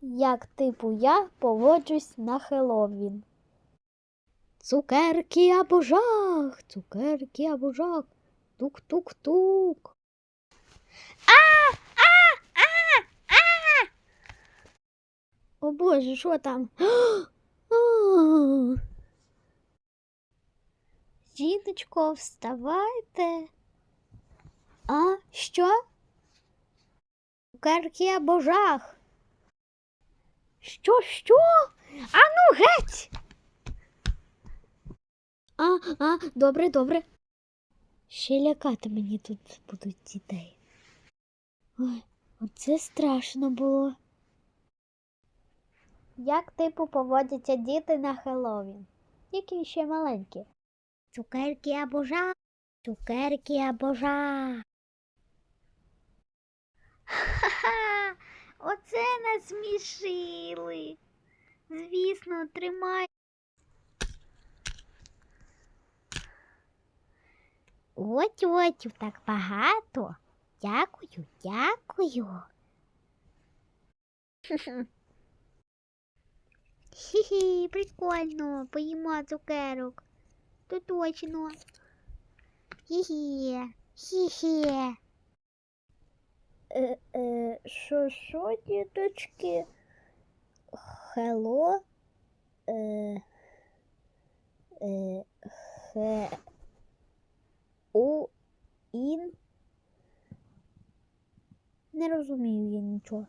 як типу я поводжусь на Хеллоуін. Цукерки або жах, цукерки або жах. Тук-тук-тук. А! А! А! А! О Боже, що там? Жіночко, вставайте. А що? Цукерки або жах. Що, що? Ану геть. А, а, добре, добре. Ще лякати мені тут будуть дітей. Ой, оце страшно було. Як типу поводяться діти на Хеллоуін? Які ще маленькі. Цукерки або жах, цукерки або жах. Ха-ха, оце насмішили. Звісно, тримай. От от так багато. Дякую, дякую. Хі-хі, прикольно, поїмо цукерок. То точно. Хі-хі, хі-хі. Е, е, що, що, діточки? Хело? Е, е, хе, у, ін. Не розумію я нічого.